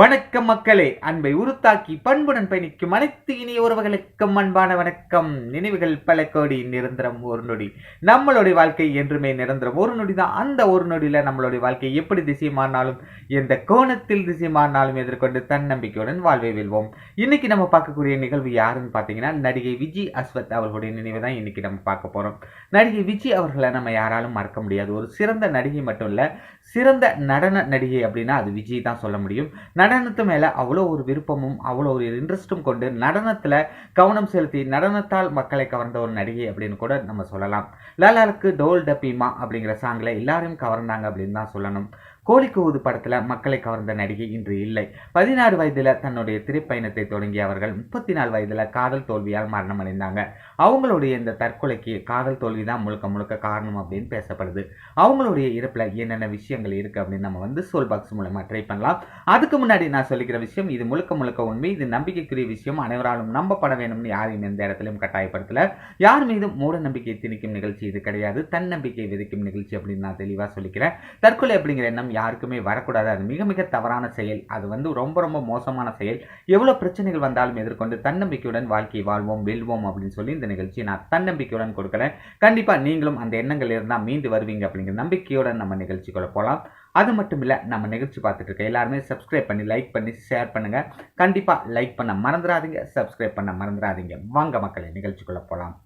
வணக்கம் மக்களே. அன்பை உருத்தாக்கி பண்புடன் பயணிக்கும் அனைத்து இனிய உறவுகளுக்கும் அன்பான வணக்கம். நினைவுகள் பல கோடி நிரந்தரம் ஒரு நொடி. நம்மளுடைய வாழ்க்கை என்றுமே நிரந்தரம் ஒரு நொடி தான். அந்த ஒரு நொடியில நம்மளுடைய வாழ்க்கை எப்படி திசை மாறினாலும் எந்த கோணத்தில் திசை மாறினாலும் எதிர்கொண்டு தன்னம்பிக்கையுடன் வாழ்வை வெல்வோம். இன்னைக்கு நம்ம பார்க்கக்கூடிய நிகழ்வு யாருன்னு பார்த்தீங்கன்னா நடிகை விஜய் அஸ்வத் அவர்களுடைய நினைவை தான் இன்னைக்கு நம்ம பார்க்க போறோம். நடிகை விஜய் அவர்களை நம்ம யாராலும் மறக்க முடியாது. ஒரு சிறந்த நடிகை மட்டும் இல்ல சிறந்த நடன நடிகை அப்படின்னா அது விஜய் தான் சொல்ல முடியும். நடனத்து மேலே அவ்வளோ ஒரு விருப்பமும் அவ்வளோ ஒரு இன்ட்ரெஸ்ட்டும் கொண்டு நடனத்தில் கவனம் செலுத்தி நடனத்தால் மக்களை கவர்ந்த ஒரு நடிகை அப்படின்னு கூட நம்ம சொல்லலாம். லாலாவுக்கு டோல் டப்பீமா அப்படிங்கிற சாங்கில் எல்லாரையும் கவர்ந்தாங்க அப்படின்னு தான் சொல்லணும். கோழி கூவுது படத்தில் மக்களை கவர்ந்த நடிகை இன்று இல்லை. பதினாறு வயதில் தன்னுடைய திரைப்பயணத்தை தொடங்கிய அவர்கள் முப்பத்தி நாலு வயதில் காதல் தோல்வியால் மரணம் அடைந்தாங்க அவங்களுடைய இந்த தற்கொலைக்கு காதல் தோல்வி தான் முழுக்க முழுக்க காரணம் அப்படின்னு பேசப்படுது. அவங்களுடைய இறப்பில் என்னென்ன விஷயங்கள் இருக்குது அப்படின்னு நம்ம வந்து சோல் பாக்ஸ் மூலமாக ட்ரை பண்ணலாம். அதுக்கு முன்னாடி நான் சொல்லிக்கிற விஷயம் இது முழுக்க முழுக்க உண்மை. இது நம்பிக்கைக்குரிய விஷயம். அனைவராலும் நம்பப்பட வேணும்னு யாரையும் எந்த இடத்துலையும் கட்டாயப்படுத்தல. யார் மீதும் மூட நம்பிக்கை திணிக்கும் நிகழ்ச்சி இது கிடையாது. தன்னம்பிக்கை விதைக்கும் நிகழ்ச்சி அப்படின்னு நான் தெளிவாக சொல்லிக்கிறேன். தற்கொலை அப்படிங்கிற எண்ணம் யாருக்குமே வரக்கூடாது. அது மிக மிக தவறான செயல். அது வந்து ரொம்ப ரொம்ப மோசமான செயல். எவ்வளோ பிரச்சனைகள் வந்தாலும் எதிர்கொண்டு தன்னம்பிக்கையுடன் வாழ்க்கை வாழ்வோம் வெல்வோம் அப்படின்னு சொல்லி இந்த நிகழ்ச்சியை நான் தன்னம்பிக்கையுடன் கொடுக்குறேன். கண்டிப்பாக நீங்களும் அந்த எண்ணங்கள் இருந்தால் மீண்டு வருவீங்க அப்படிங்கிற நம்பிக்கையுடன் நம்ம நிகழ்ச்சிக்குள்ள போகலாம் அது மட்டும் இல்லை நம்ம நிகழ்ச்சி பார்த்துட்டு இருக்க எல்லாருமே சப்ஸ்கிரைப் பண்ணி லைக் பண்ணி ஷேர் பண்ணுங்க. கண்டிப்பாக லைக் பண்ண மறந்துடாதீங்க சப்ஸ்கிரைப் பண்ண மறந்துடாதீங்க. வாங்க மக்களை நிகழ்ச்சிக்குள்ள போகலாம்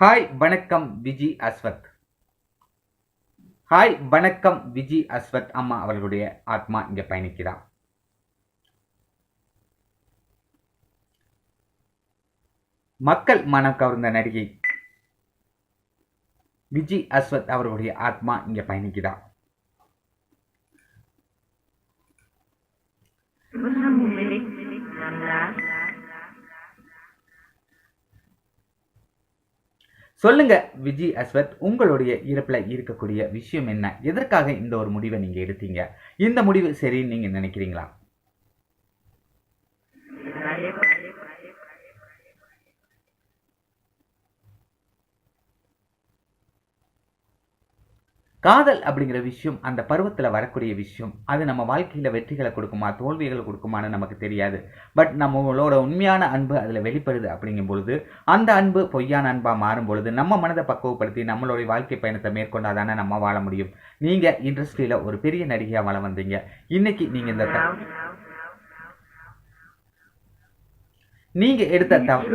ஹாய் வணக்கம். விஜி அஸ்வத். ஹாய் வணக்கம். விஜி அஸ்வத் அம்மா அவர்களுடைய ஆத்மா இங்க பயணிக்கிறா. மக்கள் மனம் கவர்ந்த நடிகை விஜி அஸ்வத் அவர்களுடைய ஆத்மா இங்க பயணிக்கிறா. சொல்லுங்க விஜய் அஸ்வத் உங்களுடைய இறப்பில் இருக்கக்கூடிய விஷயம் என்ன? எதற்காக இந்த ஒரு முடிவை நீங்கள் எடுத்தீங்க? இந்த முடிவு சரின்னு நீங்கள் நினைக்கிறீங்களா? காதல் அப்படிங்கிற விஷயம் அந்த பருவத்தில் வரக்கூடிய விஷயம் அது நம்ம வாழ்க்கையில் வெற்றிகளை கொடுக்குமா தோல்விகளை கொடுக்குமான்னு நமக்கு தெரியாது பட் நம்மளோட உண்மையான அன்பு அதில் வெளிப்படுது அப்படிங்கும் பொழுது அந்த அன்பு பொய்யான அன்பாக மாறும் பொழுது நம்ம மனதை பக்குவப்படுத்தி நம்மளுடைய வாழ்க்கை பயணத்தை மேற்கொண்டாதானே நம்ம வாழ முடியும் நீங்கள் இண்டஸ்ட்ரியில் ஒரு பெரிய நடிகையாக வளம் வந்தீங்க இன்னைக்கு நீங்கள் இந்த த- நீங்க எடுத்த தவறு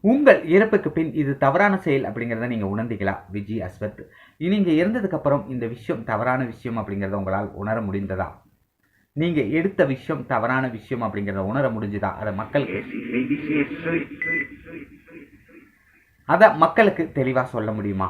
உங்கள் இறப்புக்கு பின் இது தவறான செயல் அப்படிங்கிறத நீங்கள் உணர்ந்தீங்களா? விஜய் அஸ்வத். நீங்கள் இறந்ததுக்கப்புறம் இந்த விஷயம் தவறான விஷயம் அப்படிங்கிறத உங்களால் உணர முடிந்ததா? நீங்கள் எடுத்த விஷயம் தவறான விஷயம் அப்படிங்கிறத உணர முடிஞ்சுதா? அதை மக்களுக்கு அதை மக்களுக்கு தெளிவாக சொல்ல முடியுமா?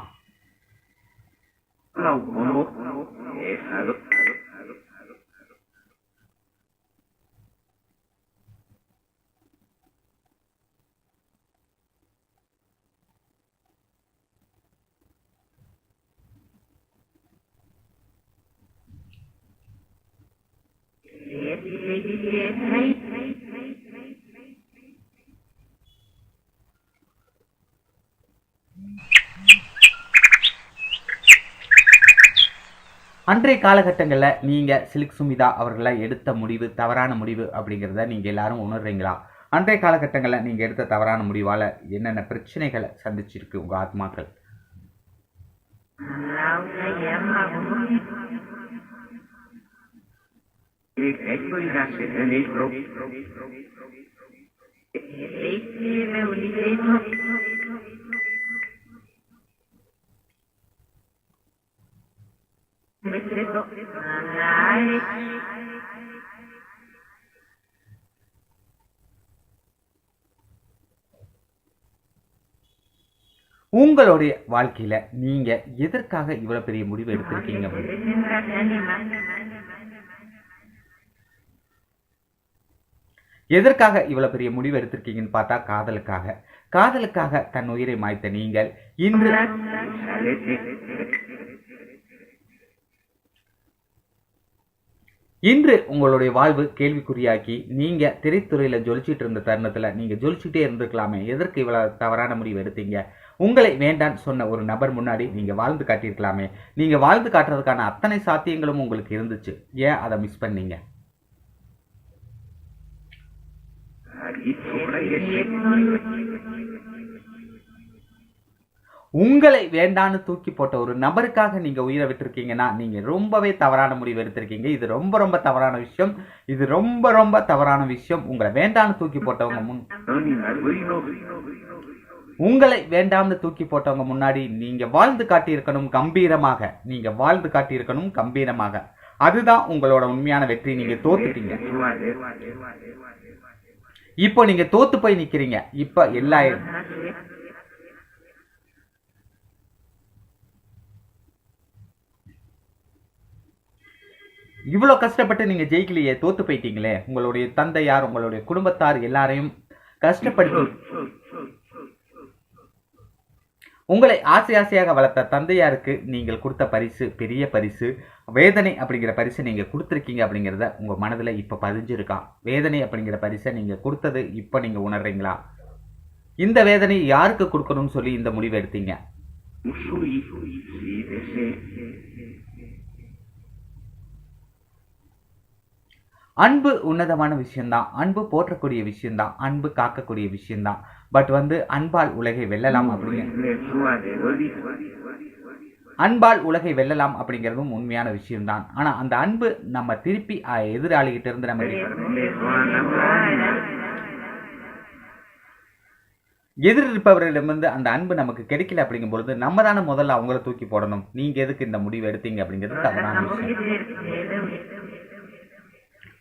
அன்றைய காலகட்டங்களில் நீங்க சில்க் சுமிதா அவர்களை எடுத்த முடிவு தவறான முடிவு அப்படிங்கிறத நீங்க எல்லாரும் உணர்றீங்களா? அன்றைய காலகட்டங்களில் நீங்க எடுத்த தவறான முடிவால் என்னென்ன பிரச்சனைகளை சந்திச்சிருக்கு உங்க ஆத்மாக்கள்? உங்களுடைய வாழ்க்கையில நீங்க எதற்காக இவ்வளவு பெரிய முடிவு எடுத்திருக்கீங்க அப்படின்னு எதற்காக இவ்வளவு பெரிய முடிவு எடுத்திருக்கீங்கன்னு பார்த்தா காதலுக்காக. காதலுக்காக தன் உயிரை மாய்த்த நீங்கள் இன்று இன்று உங்களுடைய வாழ்வு கேள்விக்குறியாக்கி நீங்க திரைத்துறையில ஜொலிச்சிட்டு இருந்த தருணத்துல நீங்க ஜொலிச்சுட்டே இருந்திருக்கலாமே. எதற்கு இவ்வளவு தவறான முடிவு எடுத்தீங்க? உங்களை வேண்டாம் சொன்ன ஒரு நபர் முன்னாடி நீங்க வாழ்ந்து காட்டியிருக்கலாமே. நீங்க வாழ்ந்து காட்டுறதுக்கான அத்தனை சாத்தியங்களும் உங்களுக்கு இருந்துச்சு. ஏன் அதை மிஸ் பண்ணீங்க? உங்களை வேண்டான்னு தூக்கி போட்ட ஒரு நபருக்காக நீங்க உயிரை விட்டுருக்கீங்கன்னா நீங்க ரொம்பவே தவறான முடிவு எடுத்திருக்கீங்க. இது ரொம்ப ரொம்ப தவறான விஷயம். இது ரொம்ப ரொம்ப தவறான விஷயம். உங்களை வேண்டான்னு தூக்கி போட்டவங்க முன் உங்களை வேண்டாம்னு தூக்கி போட்டவங்க முன்னாடி நீங்க வாழ்ந்து காட்டியிருக்கணும் கம்பீரமாக. நீங்க வாழ்ந்து காட்டியிருக்கணும் கம்பீரமாக. அதுதான் உங்களோட உண்மையான வெற்றி நீங்க தோத்துட்டீங்க. இப்போ நீங்க தோத்து போய் நிக்கிறீங்க. இப்ப எல்லா இவ்வளோ கஷ்டப்பட்டு நீங்க ஜெயிக்கலையே தோத்து போயிட்டீங்களே. உங்களுடைய தந்தையார் உங்களுடைய குடும்பத்தார் எல்லாரையும் கஷ்டப்படுத்தி உங்களை ஆசை ஆசையாக வளர்த்த தந்தையாருக்கு நீங்கள் கொடுத்த பரிசு பெரிய பரிசு வேதனை அப்படிங்கிற பரிசு நீங்க கொடுத்துருக்கீங்க அப்படிங்கிறத உங்க மனதுல இப்ப பதிஞ்சிருக்கா? வேதனை அப்படிங்கிற பரிசை நீங்க கொடுத்தது இப்ப நீங்க உணர்றீங்களா? இந்த வேதனை யாருக்கு கொடுக்கணும்னு சொல்லி இந்த முடிவு எடுத்தீங்க? அன்பு உன்னதமான விஷயம்தான். அன்பு போற்றக்கூடிய விஷயம்தான். அன்பு காக்கக்கூடிய விஷயம்தான். பட் வந்து அன்பால் உலகை வெல்லலாம் அப்படிங்க. அன்பால் உலகை வெல்லலாம் அப்படிங்கிறதும் உண்மையான விஷயம்தான். ஆனா அந்த அன்பு நம்ம திருப்பி எதிராளிகிட்ட இருந்து நம்ம எதிர் இருப்பவர்களிடமிருந்து அந்த அன்பு நமக்கு கிடைக்கல அப்படிங்கும் பொழுது நம்ம தானே முதல்ல அவங்கள தூக்கி போடணும். நீங்க எதுக்கு இந்த முடிவு எடுத்தீங்க அப்படிங்கிறது தவறான விஷயம்.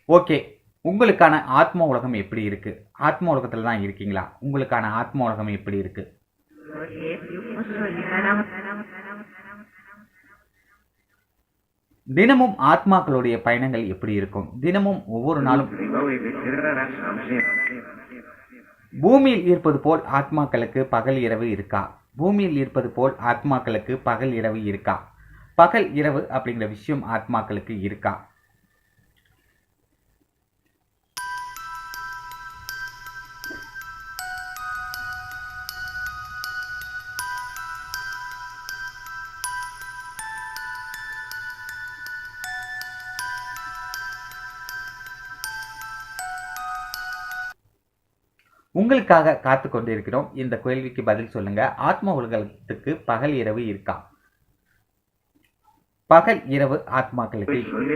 ஓகே. உங்களுக்கான ஆத்ம உலகம் எப்படி இருக்கு? ஆத்ம உலகத்துல தான் இருக்கீங்களா? உங்களுக்கான ஆத்ம உலகம் எப்படி இருக்கு? தினமும் ஆத்மாக்களுடைய பயணங்கள் எப்படி இருக்கும்? தினமும் ஒவ்வொரு நாளும் பூமியில் இருப்பது போல் ஆத்மாக்களுக்கு பகல் இரவு இருக்கா? பூமியில் இருப்பது போல் ஆத்மாக்களுக்கு பகல் இரவு இருக்கா? பகல் இரவு அப்படிங்கிற விஷயம் ஆத்மாக்களுக்கு இருக்கா? உங்களுக்காக காத்து கொண்டிருக்கிறோம் இந்த கேள்விக்கு பதில் சொல்லுங்க. ஆத்ம உலகத்துக்கு பகல் இரவு இருக்கா? பகல் இரவு ஆத்மாக்களுக்கு.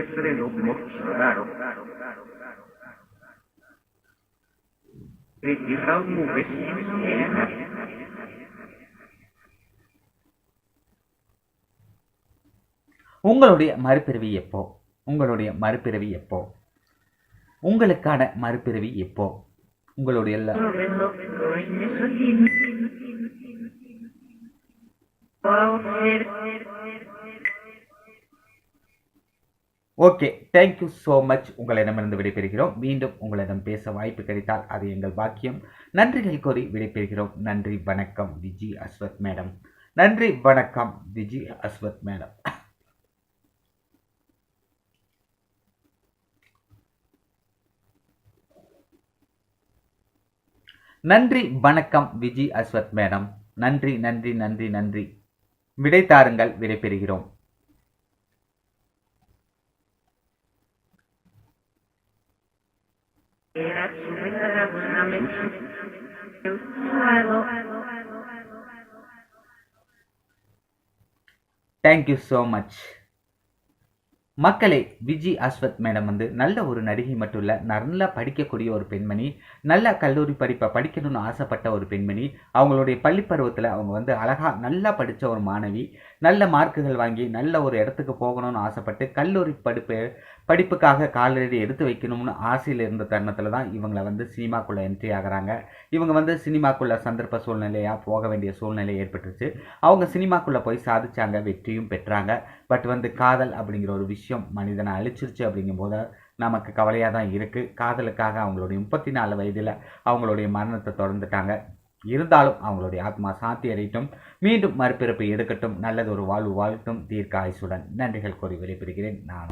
உங்களுடைய மறுபிறவி எப்போ? உங்களுடைய மறுபிறவி எப்போ? உங்களுக்கான மறுபிறவி எப்போ? உங்களுடைய எல்லா ஓகே தேங்க்யூ ஸோ மச் உங்களிடமிருந்து விடைபெறுகிறோம். மீண்டும் உங்களிடம் பேச வாய்ப்பு கிடைத்தால் அது எங்கள் பாக்கியம். நன்றிகள் கோரி விடைபெறுகிறோம். நன்றி வணக்கம். விஜி அஸ்வத் மேடம். நன்றி வணக்கம். விஜி அஸ்வத் மேடம். நன்றி வணக்கம் விஜி அஸ்வத் மேடம். நன்றி நன்றி நன்றி நன்றி. விடை தாருங்கள் விடைபெறுகிறோம் தேங்க்யூ ஸோ மச் மக்களே விஜி அஸ்வத் மேடம் வந்து நல்ல ஒரு நடிகை மட்டும் இல்லை நல்லா படிக்கக்கூடிய ஒரு பெண்மணி நல்ல கல்லூரி படிப்பை படிக்கணும்னு ஆசைப்பட்ட ஒரு பெண்மணி அவங்களுடைய பள்ளி பருவத்தில் அவங்க வந்து அழகாக நல்லா படித்த ஒரு மாணவி நல்ல மார்க்குகள் வாங்கி நல்ல ஒரு இடத்துக்கு போகணும்னு ஆசைப்பட்டு கல்லூரி படிப்பு படிப்புக்காக காலடி எடுத்து வைக்கணும்னு ஆசையில் இருந்த தருணத்தில் தான் இவங்களை வந்து சினிமாக்குள்ளே என்ட்ரி ஆகிறாங்க. இவங்க வந்து சினிமாக்குள்ள சந்தர்ப்ப சூழ்நிலையாக போக வேண்டிய சூழ்நிலை ஏற்பட்டுருச்சு. அவங்க சினிமாக்குள்ளே போய் சாதிச்சாங்க வெற்றியும் பெற்றாங்க. பட் வந்து காதல் அப்படிங்கிற ஒரு விஷயம் மனிதனை அழிச்சிருச்சு அப்படிங்கும்போது நமக்கு கவலையாக தான் இருக்குது காதலுக்காக அவங்களுடைய முப்பத்தி நாலு வயதில் அவங்களுடைய மரணத்தை தொடர்ந்துட்டாங்க. இருந்தாலும் அவங்களுடைய ஆத்மா சாந்தி அடையட்டும். மீண்டும் மறுபிறப்பு எடுக்கட்டும். நல்லது ஒரு வாழ்வு வாழ்த்தும் தீர்க்க ஆயுசுடன் நன்றிகள் கோரி விடைபெறுகிறேன். நான்